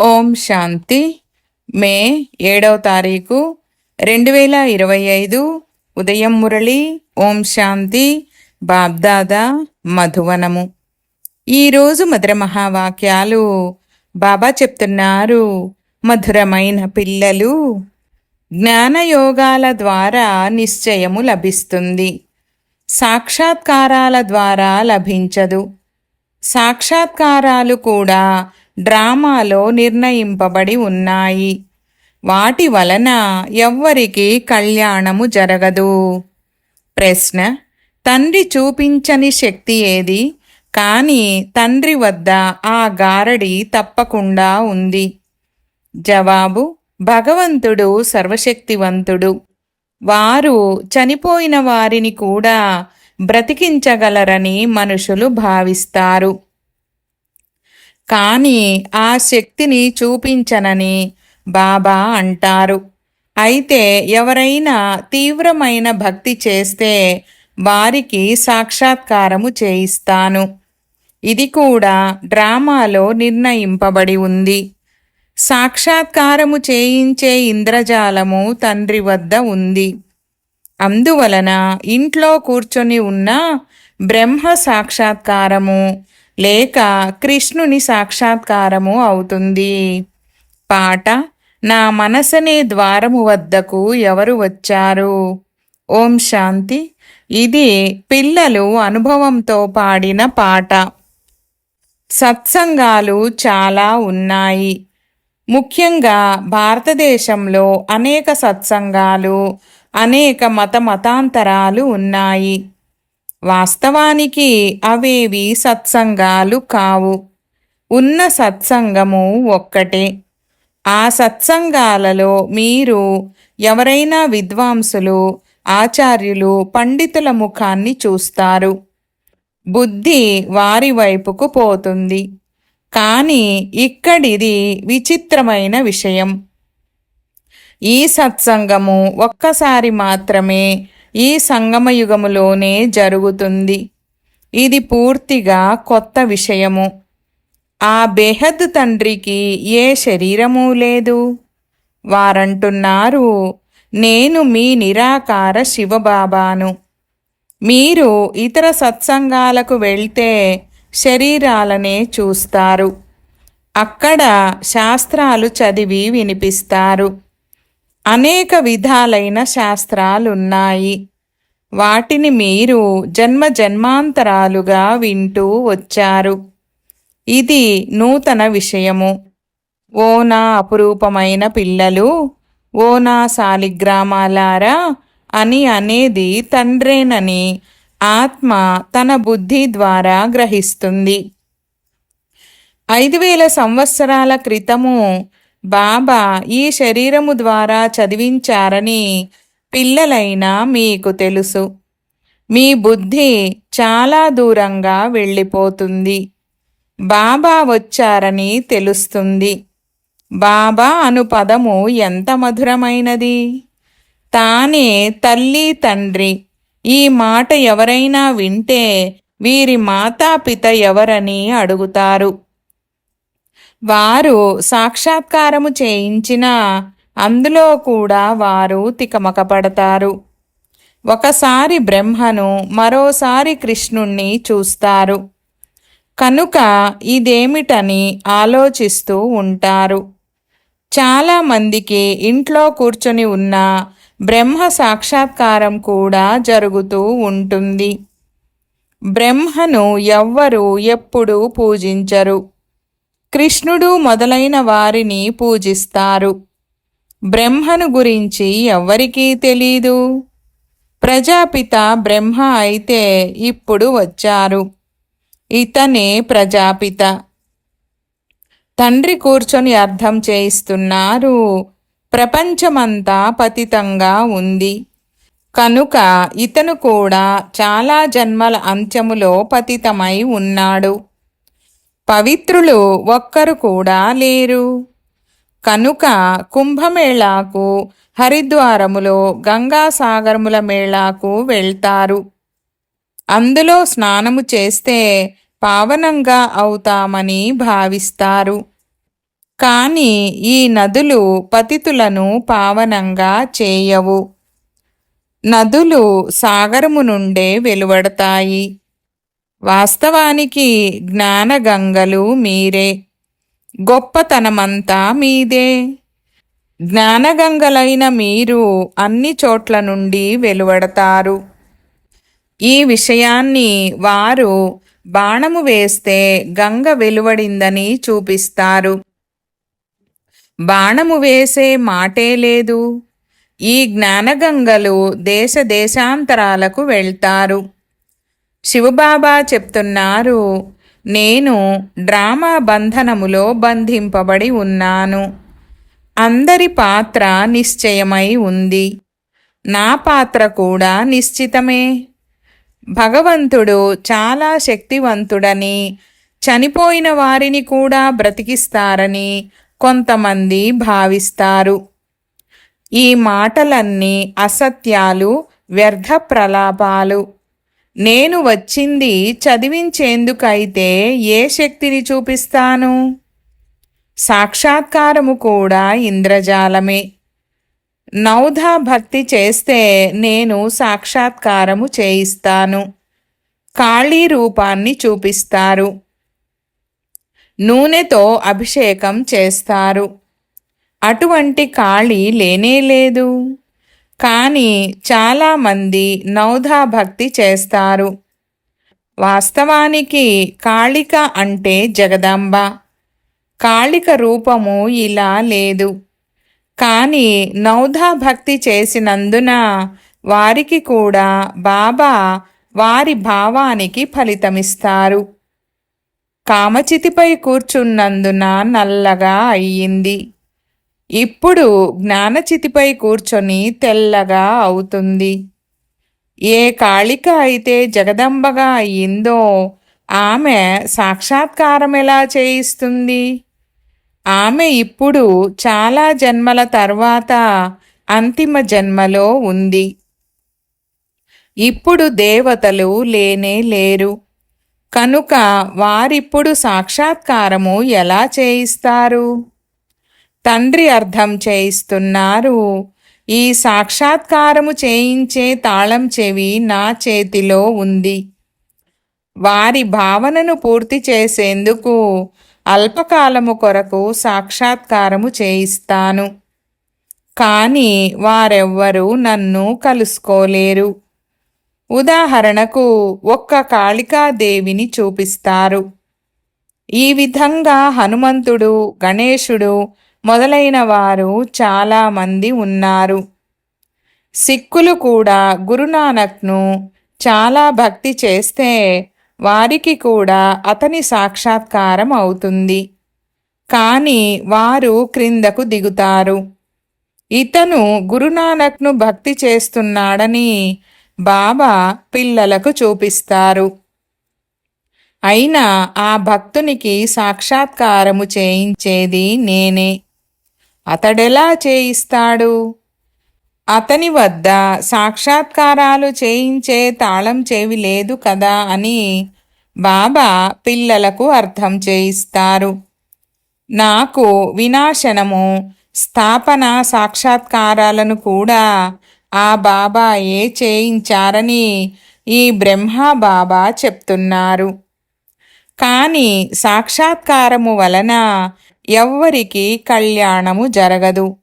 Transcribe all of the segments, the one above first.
ఓం శాంతి. మే ఏడవ తారీఖు రెండు వేల ఇరవై ఐదు ఉదయం మురళి ఓం శాంతి బాబ్దాదా మధువనము. ఈరోజు మధుర మహావాక్యాలు బాబా చెప్తున్నారు. మధురమైన పిల్లలు జ్ఞానయోగాల ద్వారా నిశ్చయము లభిస్తుంది. సాక్షాత్కారాల ద్వారా లభించదు. సాక్షాత్కారాలు కూడా డ్రామాలో నిర్ణయింపబడి ఉన్నాయి. వాటి వలన ఎవ్వరికి కళ్యాణము జరగదు. ప్రశ్న తండ్రి చూపించని శక్తి ఏది? కానీ తండ్రి వద్ద ఆ గారడి తప్పకుండా ఉంది. జవాబు భగవంతుడు సర్వశక్తివంతుడు. వారు చనిపోయిన వారిని కూడా బ్రతికించగలరని మనుషులు భావిస్తారు. కానీ ఆ శక్తిని చూపించనని బాబా అంటారు. అయితే ఎవరైనా తీవ్రమైన భక్తి చేస్తే వారికి సాక్షాత్కారము చేయిస్తాను. ఇది కూడా డ్రామాలో నిర్ణయింపబడి ఉంది. సాక్షాత్కారము చేయించే ఇంద్రజాలము తండ్రి వద్ద ఉంది. అందువలన ఇంట్లో కూర్చొని ఉన్న బ్రహ్మ సాక్షాత్కారము లేక కృష్ణుని సాక్షాత్కారము అవుతుంది. పాట నా మనసనే ద్వారము వద్దకు ఎవరు వచ్చారు? ఓం శాంతి. ఇది పిల్లలు అనుభవంతో పాడిన పాట. సత్సంగాలు చాలా ఉన్నాయి. ముఖ్యంగా భారతదేశంలో అనేక సత్సంగాలు అనేక మత మతాంతరాలు ఉన్నాయి. వాస్తవానికి అవేవి సత్సంగాలు కావు. ఉన్న సత్సంగము ఒక్కటే. ఆ సత్సంగాలలో మీరు ఎవరైనా విద్వాంసులు ఆచార్యులు పండితుల ముఖాన్ని చూస్తారు. బుద్ధి వారి వైపుకు పోతుంది. కానీ ఇక్కడిది విచిత్రమైన విషయం. ఈ సత్సంగము ఒక్కసారి మాత్రమే ఈ సంగమయుగములోనే జరుగుతుంది. ఇది పూర్తిగా కొత్త విషయము. ఆ బేహద్ తండ్రికి ఏ శరీరము లేదు. వారంటున్నారు నేను మీ నిరాకార శివబాబాను. మీరు ఇతర సత్సంగాలకు వెళ్తే శరీరాలనే చూస్తారు. అక్కడ శాస్త్రాలు చదివి వినిపిస్తారు. అనేక విధాలైన శాస్త్రాలున్నాయి. వాటిని మీరు జన్మ జన్మాంతరాలుగా వింటూ వచ్చారు. ఇది నూతన విషయము. ఓ నా అపురూపమైన పిల్లలు ఓ నా శాలిగ్రామాలారా అని అనేది తండ్రేనని ఆత్మ తన బుద్ధి ద్వారా గ్రహిస్తుంది. ఐదు వేల సంవత్సరాల క్రితము బాబా ఈ శరీరము ద్వారా చదివించారని పిల్లలైనా మీకు తెలుసు. మీ బుద్ధి చాలా దూరంగా వెళ్ళిపోతుంది. బాబా వచ్చారని తెలుస్తుంది. బాబా అను పదము ఎంత మధురమైనది? తానే తల్లి తండ్రి ఈ మాట ఎవరైనా వింటే వీరి మాతాపిత ఎవరని అడుగుతారు. వారు సాక్షాత్కారము చేయించినా అందులో కూడా వారు తికమకపడతారు. ఒకసారి బ్రహ్మను మరోసారి కృష్ణుణ్ణి చూస్తారు. కనుక ఇదేమిటని ఆలోచిస్తూ ఉంటారు. చాలామందికి ఇంట్లో కూర్చొని ఉన్న బ్రహ్మ సాక్షాత్కారం కూడా జరుగుతూ ఉంటుంది. బ్రహ్మను ఎవ్వరూ ఎప్పుడూ పూజించరు. కృష్ణుడు మొదలైన వారిని పూజిస్తారు. బ్రహ్మను గురించి ఎవ్వరికీ తెలీదు. ప్రజాపిత బ్రహ్మ అయితే ఇప్పుడు వచ్చారు. ఇతనే ప్రజాపిత. తండ్రి కూర్చొని అర్థం చేయిస్తున్నారు. ప్రపంచమంతా పతితంగా ఉంది. కనుక ఇతను కూడా చాలా జన్మల అంత్యములో పతితమై ఉన్నాడు. పవిత్రులు ఒక్కరు కూడా లేరు. కనుక కుంభమేళాకు హరిద్వారములో గంగాసాగరముల మేళాకు వెళ్తారు. అందులో స్నానము చేస్తే పావనంగా అవుతామని భావిస్తారు. కాని ఈ నదులు పతితులను పావనంగా చేయవు. నదులు సాగరము నుండే వెలువడతాయి. వాస్తవానికి జ్ఞానగంగలు మీరే. గొప్పతనమంతా మీదే. జ్ఞానగంగలైన మీరు అన్ని చోట్ల నుండి వెలువడతారు. ఈ విషయాన్ని వారు బాణము వేస్తే గంగ వెలువడిందని చూపిస్తారు. బాణము వేసే మాటే లేదు. ఈ జ్ఞానగంగలు దేశ దేశాంతరాలకు వెళ్తారు. శివబాబా చెప్తున్నారు నేను డ్రామా బంధనములో బంధింపబడి ఉన్నాను. అందరి పాత్ర నిశ్చయమై ఉంది. నా పాత్ర కూడా నిశ్చితమే. భగవంతుడు చాలా శక్తివంతుడని చనిపోయిన వారిని కూడా బ్రతికిస్తారని కొంతమంది భావిస్తారు. ఈ మాటలన్నీ అసత్యాలు వ్యర్థ ప్రలాపాలు నేను వచ్చింది చదివించేందుకైతే ఏ శక్తిని చూపిస్తాను? సాక్షాత్కారము కూడా ఇంద్రజాలమే. నౌధా భక్తి చేస్తే నేను సాక్షాత్కారము చేయిస్తాను. కాళీ రూపాన్ని చూపిస్తారు. నూనెతో అభిషేకం చేస్తారు. అటువంటి కాళీ లేనేలేదు కానీ చాలామంది నౌధా భక్తి చేస్తారు. వాస్తవానికి కాళిక అంటే జగదాంబ. కాళిక రూపము ఇలా లేదు. కానీ నౌధా భక్తి చేసినందున వారికి కూడా బాబా వారి భావానికి ఫలితమిస్తారు. కామచితిపై కూర్చున్నందున నల్లగా అయ్యింది. ఇప్పుడు జ్ఞానచితిపై కూర్చొని తెల్లగా అవుతుంది. ఏ కాళిక అయితే జగదంబగా అయ్యిందో ఆమె సాక్షాత్కారం ఎలా చేయిస్తుంది? ఆమె ఇప్పుడు చాలా జన్మల తర్వాత అంతిమ జన్మలో ఉంది. ఇప్పుడు దేవతలు లేనే లేరు. కనుక వారిప్పుడు సాక్షాత్కారము ఎలా చేయిస్తారు? తండ్రి అర్థం చేయిస్తున్నారు. ఈ సాక్షాత్కారము చేయించే తాళం చెవి నా చేతిలో ఉంది. వారి భావనను పూర్తి చేసేందుకు అల్పకాలము కొరకు సాక్షాత్కారము చేయిస్తాను. కానీ వారెవ్వరూ నన్ను కలుసుకోలేరు. ఉదాహరణకు ఒక్క కాళికాదేవిని చూపిస్తారు. ఈ విధంగా హనుమంతుడు గణేశుడు మొదలైన వారు చాలామంది ఉన్నారు. సిక్కులు కూడా గురునానక్ను చాలా భక్తి చేస్తే వారికి కూడా అతని సాక్షాత్కారం అవుతుంది. కానీ వారు క్రిందకు దిగుతారు. ఇతను గురునానక్ను భక్తి చేస్తున్నాడని బాబా పిల్లలకు చూపిస్తారు. అయినా ఆ భక్తునికి సాక్షాత్కారము చేయించేది నేనే. అతడెలా చేయిస్తాడు? అతని వద్ద సాక్షాత్కారాలు చేయించే తాళం చెవి లేదు కదా అని బాబా పిల్లలకు అర్థం చేయిస్తారు. నాకు వినాశనము స్థాపన సాక్షాత్కారాలను కూడా ఆ బాబాయే చేయించారని ఈ బ్రహ్మ బాబా చెప్తున్నారు. కానీ సాక్షాత్కారము వలన ఎవ్వరికి కళ్యాణము జరగదు.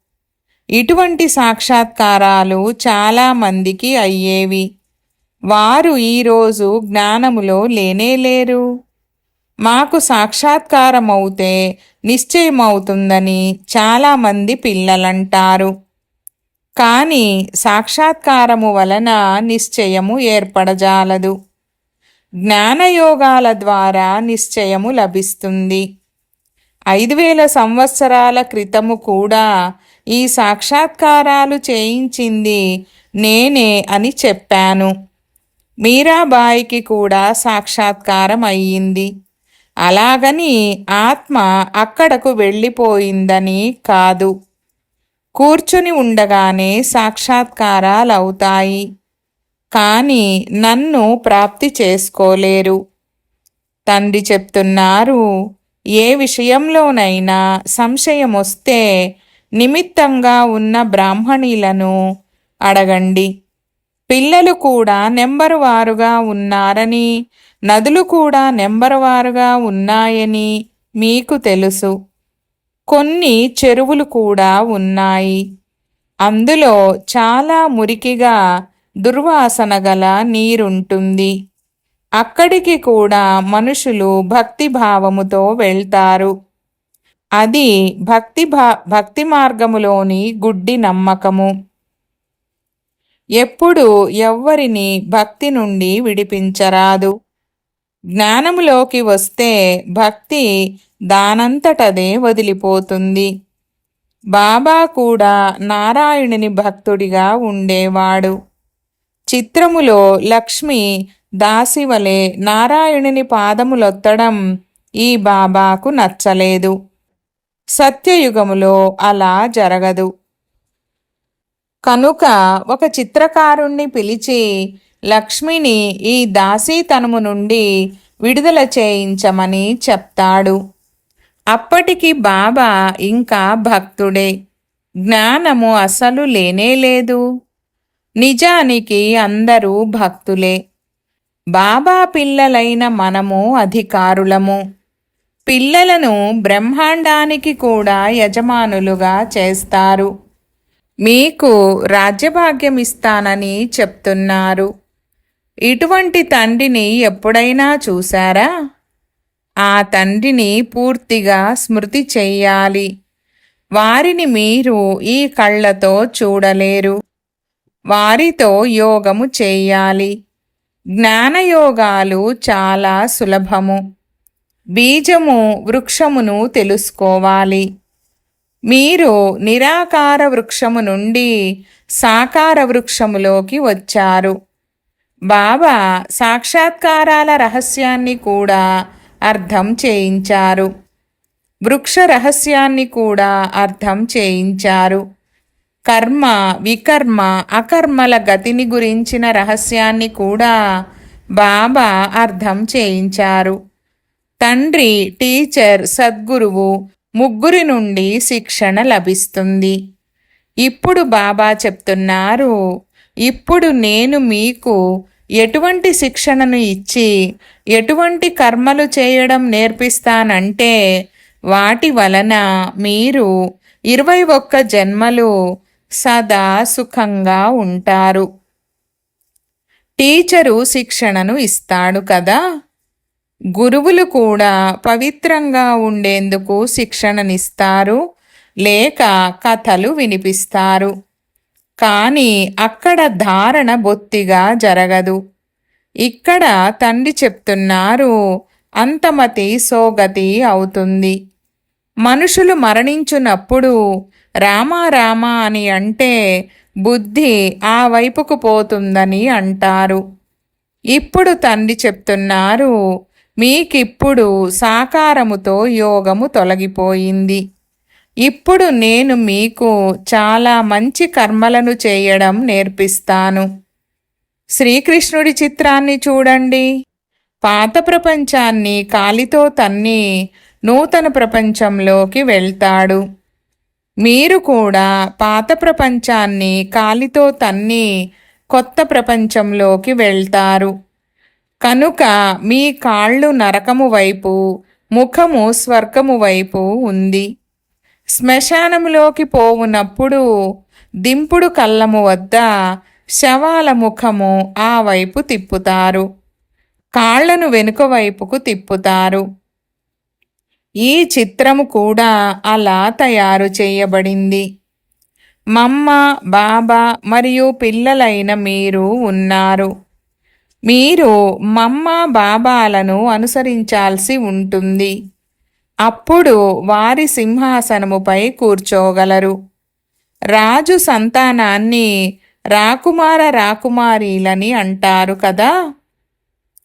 ఇటువంటి సాక్షాత్కారాలు చాలామందికి అయ్యేవి. వారు ఈరోజు జ్ఞానములో లేనేలేరు మాకు సాక్షాత్కారమవుతే నిశ్చయమవుతుందని చాలామంది పిల్లలంటారు. కానీ సాక్షాత్కారము వలన నిశ్చయము ఏర్పడజాలదు. జ్ఞానయోగాల ద్వారా నిశ్చయము లభిస్తుంది. ఐదు వేల సంవత్సరాల క్రితము కూడా ఈ సాక్షాత్కారాలు చేయించింది నేనే అని చెప్పాను. మీరాబాయికి కూడా సాక్షాత్కారం అయ్యింది. అలాగని ఆత్మ అక్కడకు వెళ్ళిపోయిందని కాదు. కూర్చుని ఉండగానే సాక్షాత్కారాలు అవుతాయి కానీ నన్ను ప్రాప్తి చేసుకోలేరు. తండ్రి చెప్తున్నారు ఏ విషయంలోనైనా సంశయం వస్తే నిమిత్తంగా ఉన్న బ్రాహ్మణీలను అడగండి. పిల్లలు కూడా నెంబరు వారుగా ఉన్నారని నదులు కూడా నెంబరు వారుగా ఉన్నాయని మీకు తెలుసు. కొన్ని చెరువులు కూడా ఉన్నాయి. అందులో చాలా మురికిగా దుర్వాసన గల నీరుంటుంది. అక్కడికి కూడా మనుషులు భక్తిభావముతో వెళ్తారు. అది భక్తి భా భక్తి మార్గములోని గుడ్డి నమ్మకము. ఎప్పుడు ఎవ్వరిని భక్తి నుండి విడిపించరాదు. జ్ఞానములోకి వస్తే భక్తి దానంతటదే వదిలిపోతుంది. బాబా కూడా నారాయణుని భక్తుడిగా ఉండేవాడు. చిత్రములో లక్ష్మి దాసివలే నారాయణుని పాదములొత్తడం ఈ బాబాకు నచ్చలేదు. సత్యయుగములో అలా జరగదు. కనుక ఒక చిత్రకారుణ్ణి పిలిచి లక్ష్మిని ఈ దాసీతనము నుండి విడుదల చేయించమని చెప్తాడు. అప్పటికి బాబా ఇంకా భక్తుడే. జ్ఞానము అసలు లేనేలేదు నిజానికి అందరూ భక్తులే. బాబా పిల్లలైన మనము అధికారులము. పిల్లలను బ్రహ్మాండానికి కూడా యజమానులుగా చేస్తారు. మీకు రాజ్యభాగ్యం ఇస్తానని చెప్తున్నారు. ఇటువంటి తండ్రిని ఎప్పుడైనా చూశారా? ఆ తండ్రిని పూర్తిగా స్మృతి చెయ్యాలి వారిని మీరు ఈ కళ్ళతో చూడలేరు. వారితో యోగము చేయాలి. జ్ఞానయోగాలు చాలా సులభము. బీజము వృక్షమును తెలుసుకోవాలి. మీరు నిరాకార వృక్షము నుండి సాకార వృక్షములోకి వచ్చారు. బాబా సాక్షాత్కారాల రహస్యాన్ని కూడా అర్థం చేయించారు. వృక్ష రహస్యాన్ని కూడా అర్థం చేయించారు. కర్మ వికర్మ అకర్మల గతిని గురించిన రహస్యాన్ని కూడా బాబా అర్థం చేయించారు. తండ్రి టీచర్ సద్గురువు ముగ్గురి నుండి శిక్షణ లభిస్తుంది. ఇప్పుడు బాబా చెప్తున్నారు ఇప్పుడు నేను మీకు ఎటువంటి శిక్షణను ఇచ్చి ఎటువంటి కర్మలు చేయడం నేర్పిస్తానంటే వాటి వలన మీరు ఇరవై ఒక్క జన్మలు సదా సుఖంగా ఉంటారు. టీచరు శిక్షణను ఇస్తాడు కదా. గురువులు కూడా పవిత్రంగా ఉండేందుకు శిక్షణనిస్తారు. లేక కథలు వినిపిస్తారు. కానీ అక్కడ ధారణ బొత్తిగా జరగదు. ఇక్కడ తండ్రి చెప్తున్నారు అంతమతి సోగతి అవుతుంది. మనుషులు మరణించునప్పుడు రామా రామా అని అంటే బుద్ధి ఆ వైపుకు పోతుందని అంటారు. ఇప్పుడు తండ్రి చెప్తున్నారు మీకిప్పుడు సాకారముతో యోగము తొలగిపోయింది. ఇప్పుడు నేను మీకు చాలా మంచి కర్మలను చేయడం నేర్పిస్తాను. శ్రీకృష్ణుడి చిత్రాన్ని చూడండి. పాత ప్రపంచాన్ని కాలితో తన్ని నూతన ప్రపంచంలోకి వెళ్తాడు. మీరు కూడా పాత ప్రపంచాన్ని కాలితో తన్ని కొత్త ప్రపంచంలోకి వెళ్తారు. కనుక మీ కాళ్ళు నరకము వైపు ముఖము స్వర్గము వైపు ఉంది. శ్మశానములోకి పోవునప్పుడు దింపుడు కళ్ళము వద్ద శవాల ముఖము ఆ వైపు తిప్పుతారు. కాళ్ళను వెనుక వైపుకు తిప్పుతారు. ఈ చిత్రము కూడా అలా తయారు చేయబడింది. మమ్మ బాబా మరియు పిల్లలైన మీరు ఉన్నారు. మీరు మమ్మ బాబాలను అనుసరించాల్సి ఉంటుంది. అప్పుడు వారి సింహాసనముపై కూర్చోగలరు. రాజు సంతానాన్ని రాకుమార రాకుమారీలని అంటారు కదా?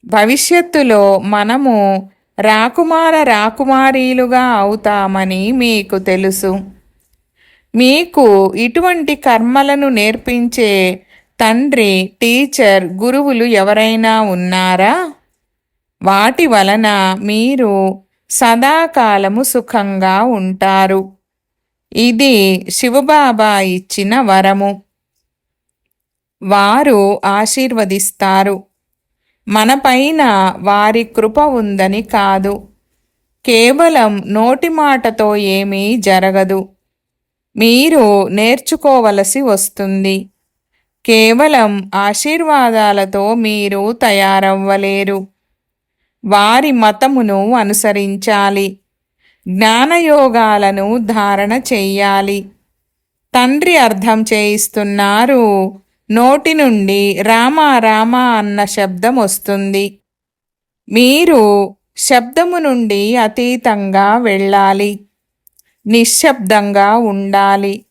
భవిష్యత్తులో మనము రాకుమార రాకుమారీలుగా అవుతామని మీకు తెలుసు. మీకు ఇటువంటి కర్మలను నేర్పించే తండ్రి టీచర్ గురువులు ఎవరైనా ఉన్నారా? వాటి వలన మీరు సదాకాలము సుఖంగా ఉంటారు. ఇది శివబాబా ఇచ్చిన వరము. వారు ఆశీర్వదిస్తారు. మనపైన వారి కృప ఉందని కాదు. కేవలం నోటి మాటతో ఏమీ జరగదు. మీరు నేర్చుకోవలసి వస్తుంది. కేవలం ఆశీర్వాదాలతో మీరు తయారవ్వలేరు. వారి మతమును అనుసరించాలి. జ్ఞానయోగాలను ధారణ చెయ్యాలి. తండ్రి అర్థం చేయిస్తున్నారు నోటి నుండి రామ రామ అన్న శబ్దం వస్తుంది. మీరు శబ్దము నుండి అతీతంగా వెళ్ళాలి. నిశ్శబ్దంగా ఉండాలి.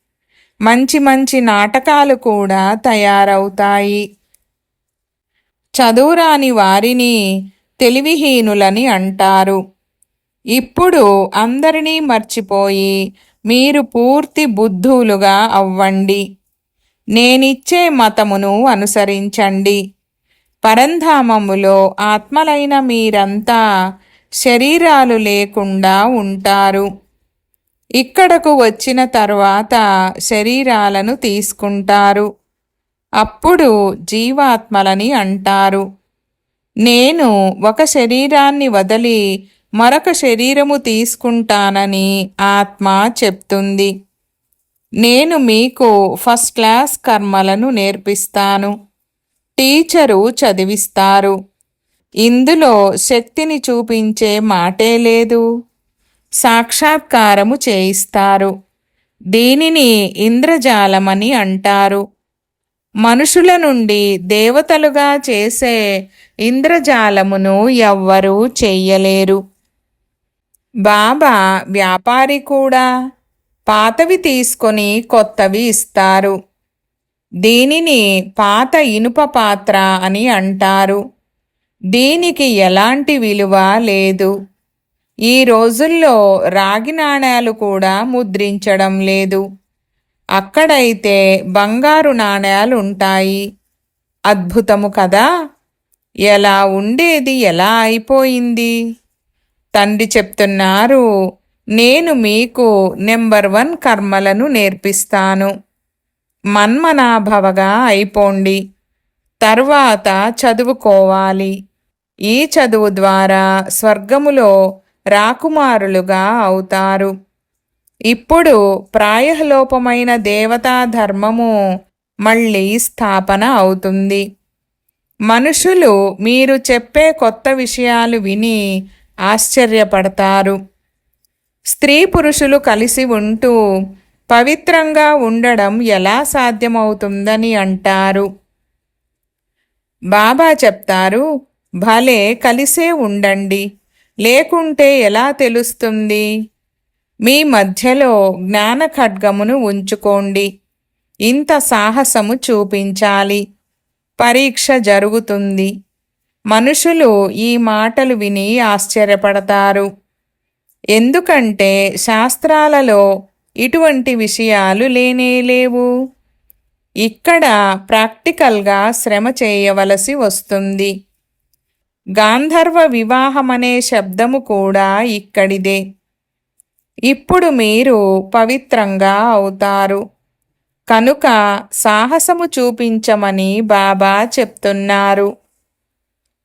మంచి మంచి నాటకాలు కూడా తయారవుతాయి. చదువురాని వారిని తెలివిహీనులని అంటారు. ఇప్పుడు అందరినీ మర్చిపోయి మీరు పూర్తి బుద్ధులుగా అవ్వండి. నేనిచ్చే మతమును అనుసరించండి. పరంధామములో ఆత్మలైన మీరంతా శరీరాలు లేకుండా ఉంటారు. ఇక్కడకు వచ్చిన తర్వాత శరీరాలను తీసుకుంటారు. అప్పుడు జీవాత్మలని అంటారు. నేను ఒక శరీరాన్ని వదిలి మరొక శరీరము తీసుకుంటానని ఆత్మ చెప్తుంది. నేను మీకు ఫస్ట్ క్లాస్ కర్మలను నేర్పిస్తాను. టీచరు చదివిస్తారు. ఇందులో శక్తిని చూపించే మాటే లేదు. సాక్షాత్కారము చేయిస్తారు. దీనిని ఇంద్రజాలమని అంటారు. మనుషుల నుండి దేవతలుగా చేసే ఇంద్రజాలమును ఎవ్వరూ చెయ్యలేరు. బాబా వ్యాపారి కూడా. పాతవి తీసుకొని కొత్తవి ఇస్తారు. దీనిని పాత ఇనుప పాత్ర అని అంటారు. దీనికి ఎలాంటి విలువ లేదు. ఈ రోజుల్లో రాగి నాణేలు కూడా ముద్రించడం లేదు. అక్కడైతే బంగారు నాణేలు ఉంటాయి. అద్భుతము కదా! ఎలా ఉండేది ఎలా అయిపోయింది? తండ్రి చెప్తున్నారు నేను మీకు నెంబర్ వన్ కర్మలను నేర్పిస్తాను. మన్మనాభవగా అయిపోండి. తర్వాత చదువుకోవాలి. ఈ చదువు ద్వారా స్వర్గములో రాకుమారులుగా అవుతారు. ఇప్పుడు ప్రాయలోపమైన దేవతా ధర్మము మళ్ళీ స్థాపన అవుతుంది. మనుషులు మీరు చెప్పే కొత్త విషయాలు విని ఆశ్చర్యపడతారు. స్త్రీ పురుషులు కలిసి ఉంటూ పవిత్రంగా ఉండడం ఎలా సాధ్యమవుతుందని అంటారు. బాబా చెప్తారు భలే కలిసే ఉండండి. లేకుంటే ఎలా తెలుస్తుంది? మీ మధ్యలో జ్ఞాన ఖడ్గమును ఉంచుకోండి. ఇంత సాహసము చూపించాలి. పరీక్ష జరుగుతుంది. మనుషులు ఈ మాటలు విని ఆశ్చర్యపడతారు. ఎందుకంటే శాస్త్రాలలో ఇటువంటి విషయాలు లేనే లేవు. ఇక్కడ ప్రాక్టికల్గా శ్రమ చేయవలసి వస్తుంది. గాంధర్వ వివాహమనే శబ్దము కూడా ఇక్కడిదే. ఇప్పుడు మీరు పవిత్రంగా అవుతారు. కనుక సాహసము చూపించమని బాబా చెప్తున్నారు.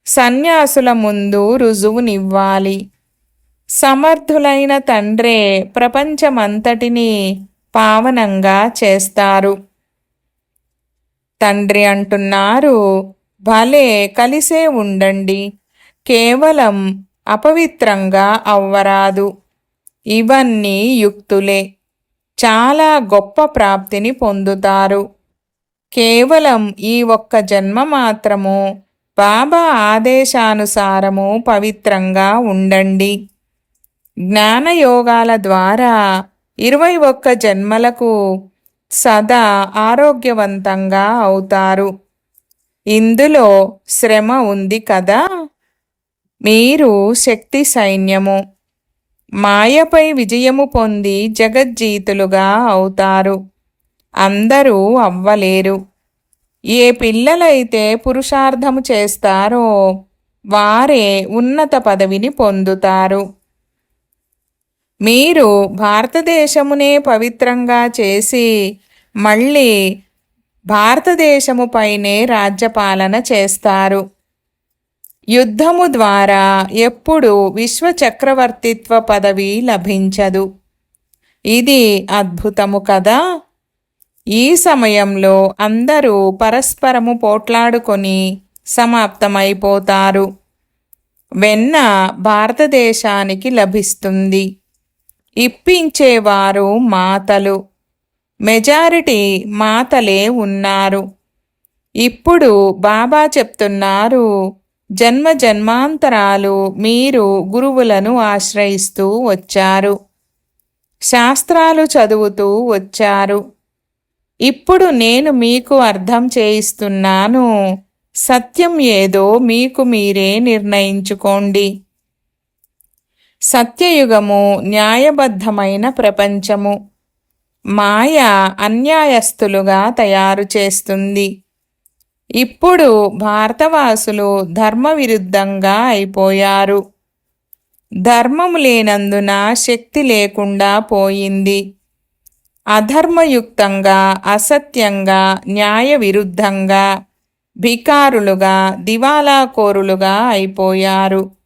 సన్యాసుల ముందు రుజువునివ్వాలి. సమర్థులైన తండ్రే ప్రపంచమంతటిని పావనంగా చేస్తారు. తండ్రి అంటున్నారు భలే కలిసే ఉండండి. కేవలం అపవిత్రంగా అవ్వరాదు. ఇవన్నీ యుక్తులే. చాలా గొప్ప ప్రాప్తిని పొందుతారు. కేవలం ఈ ఒక్క జన్మ మాత్రము బాబా ఆదేశానుసారము పవిత్రంగా ఉండండి. జ్ఞానయోగాల ద్వారా ఇరవై ఒక్క జన్మలకు సదా ఆరోగ్యవంతంగా అవుతారు. ఇందులో శ్రమ ఉంది కదా? మీరు శక్తి సైన్యము. మాయపై విజయము పొంది జగజ్జీతులుగా అవుతారు. అందరూ అవ్వలేరు. ఏ పిల్లలైతే పురుషార్థము చేస్తారో వారే ఉన్నత పదవిని పొందుతారు. మీరు భారతదేశమునే పవిత్రంగా చేసి మళ్ళీ భారతదేశముపైనే రాజ్యపాలన చేస్తారు. యుద్ధము ద్వారా ఎప్పుడు విశ్వ చక్రవర్తిత్వ పదవి లభించదు. ఇది అద్భుతము కదా! ఈ సమయంలో అందరూ పరస్పరము పోట్లాడుకొని సమాప్తమైపోతారు. వెన్న భారతదేశానికి లభిస్తుంది. ఇప్పించేవారు మాతలు. మెజారిటీ మాతలే ఉన్నారు. ఇప్పుడు బాబా చెప్తున్నారు జన్మ జన్మాంతరాలు మీరు గురువులను ఆశ్రయిస్తూ వచ్చారు. శాస్త్రాలు చదువుతూ వచ్చారు. ఇప్పుడు నేను మీకు అర్థం చేయిస్తున్నాను. సత్యం ఏదో మీకు మీరే నిర్ణయించుకోండి. సత్యయుగము న్యాయబద్ధమైన ప్రపంచము. మాయ అన్యాయస్తులుగా తయారు చేస్తుంది. ఇప్పుడు భారతవాసులు ధర్మ విరుద్ధంగా అయిపోయారు. ధర్మము లేనందున శక్తి లేకుండా పోయింది. అధర్మయుక్తంగా అసత్యంగా న్యాయ విరుద్ధంగా భికారులుగా దివాలాకోరులుగా అయిపోయారు.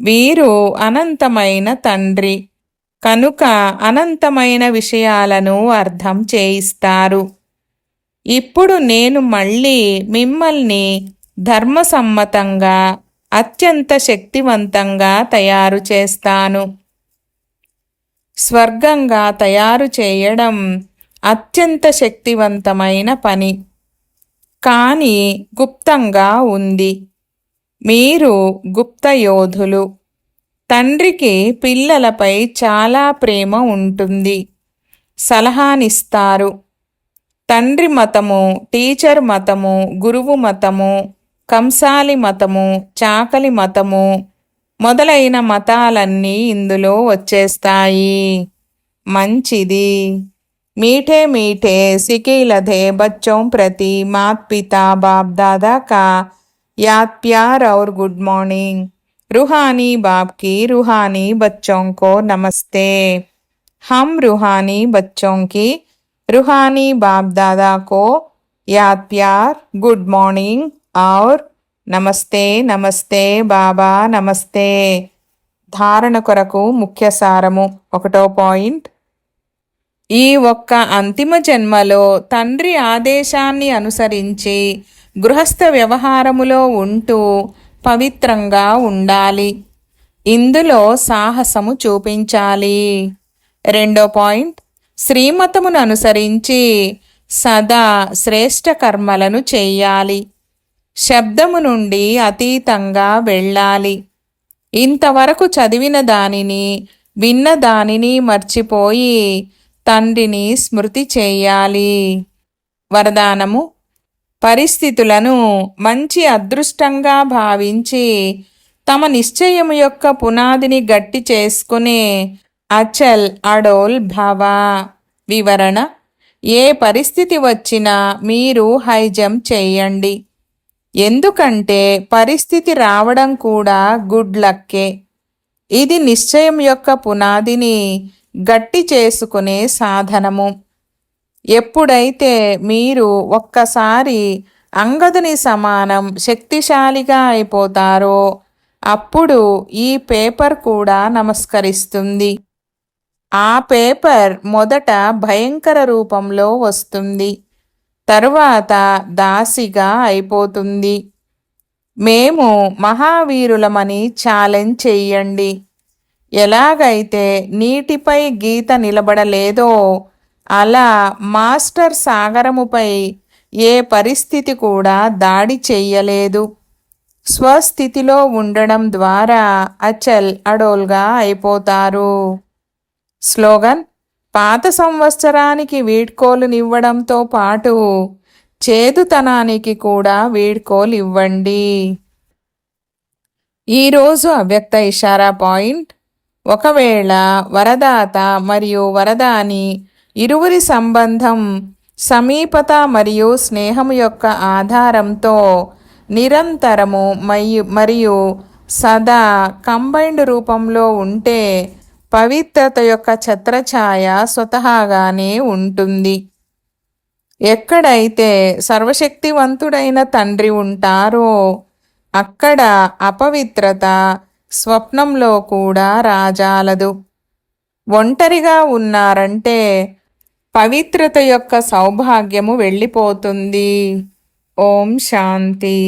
వీరు అనంతమైన తండ్రి. కనుక అనంతమైన విషయాలను అర్థం చేయిస్తారు. ఇప్పుడు నేను మళ్ళీ మిమ్మల్ని ధర్మసమ్మతంగా అత్యంత శక్తివంతంగా తయారు చేస్తాను. స్వర్గంగా తయారు చేయడం అత్యంత శక్తివంతమైన పని. కానీ గుప్తంగా ఉంది. మీరు గుప్త యోధులు తండ్రికి పిల్లలపై చాలా ప్రేమ ఉంటుంది సలహానిస్తారు తండ్రి మతము టీచర్ మతము గురువు మతము కంసాలి మతము చాకలి మతము మొదలైన మతాలన్నీ ఇందులో వచ్చేస్తాయి మంచిది मीठे मीठे सिके लधे बच्चों प्रति मात पिता बाप दादा का याद प्यार और गुड मॉर्निंग रूहानी बाप की रूहानी बच्चों को नमस्ते हम रूहानी बच्चों की रूहानी बाप दादा को याद प्यार गुड मॉर्निंग और నమస్తే నమస్తే బాబా నమస్తే ధారణ కొరకు ముఖ్య సారము ఒకటో పాయింట్ ఈ ఒక్క అంతిమ జన్మలో తండ్రి ఆదేశాన్ని అనుసరించి గృహస్థ వ్యవహారములో ఉంటూ పవిత్రంగా ఉండాలి. ఇందులో సాహసము చూపించాలి. రెండో పాయింట్. శ్రీమతమును అనుసరించి సదా శ్రేష్ట కర్మలను చెయ్యాలి శబ్దము నుండి అతీతంగా వెళ్ళాలి. ఇంతవరకు చదివిన దానిని విన్న దానిని మర్చిపోయి తండ్రిని స్మృతి చేయాలి. వరదానము పరిస్థితులను మంచి అదృష్టంగా భావించి తమ నిశ్చయం యొక్క పునాదిని గట్టి చేసుకునే అచల్ అడోల్ భవ. వివరణ ఏ పరిస్థితి వచ్చినా మీరు హైజంప్ చేయండి. ఎందుకంటే పరిస్థితి రావడం కూడా గుడ్ లక్కే. ఇది నిశ్చయం యొక్క పునాదిని గట్టి చేసుకునే సాధనము. ఎప్పుడైతే మీరు ఒక్కసారి అంగదుని సమానం శక్తిశాలిగా అయిపోతారో అప్పుడు ఈ పేపర్ కూడా నమస్కరిస్తుంది. ఆ పేపర్ మొదట భయంకర రూపంలో వస్తుంది. తరువాత దాసిగా అయిపోతుంది. మేము మహావీరులమని ఛాలెంజ్ చెయ్యండి. ఎలాగైతే నీటిపై గీత నిలబడలేదో అలా మాస్టర్ సాగరముపై ఏ పరిస్థితి కూడా దాడి చెయ్యలేదు. స్వస్థితిలో ఉండడం ద్వారా అచల్ అడోల్గా అయిపోతారు. స్లోగన్ పాత సంవత్సరానికి వీడ్కోలునివ్వడంతో పాటు చేదుతనానికి కూడా వీడ్కోలు ఇవ్వండి ఈరోజు అవ్యక్త ఇషారా పాయింట్. ఒకవేళ వరదాత మరియు వరదాని ఇరువురి సంబంధం సమీపత మరియు స్నేహం యొక్క ఆధారంతో నిరంతరము మరియు సదా కంబైన్డ్ రూపంలో ఉంటే పవిత్రత యొక్క ఛత్రఛాయ స్వతహాగానే ఉంటుంది. ఎక్కడైతే సర్వశక్తివంతుడైన తండ్రి ఉంటారో అక్కడ అపవిత్రత స్వప్నంలో కూడా రాజాలదు. ఒంటరిగా ఉన్నారంటే పవిత్రత యొక్క సౌభాగ్యము వెళ్ళిపోతుంది. ఓం శాంతి.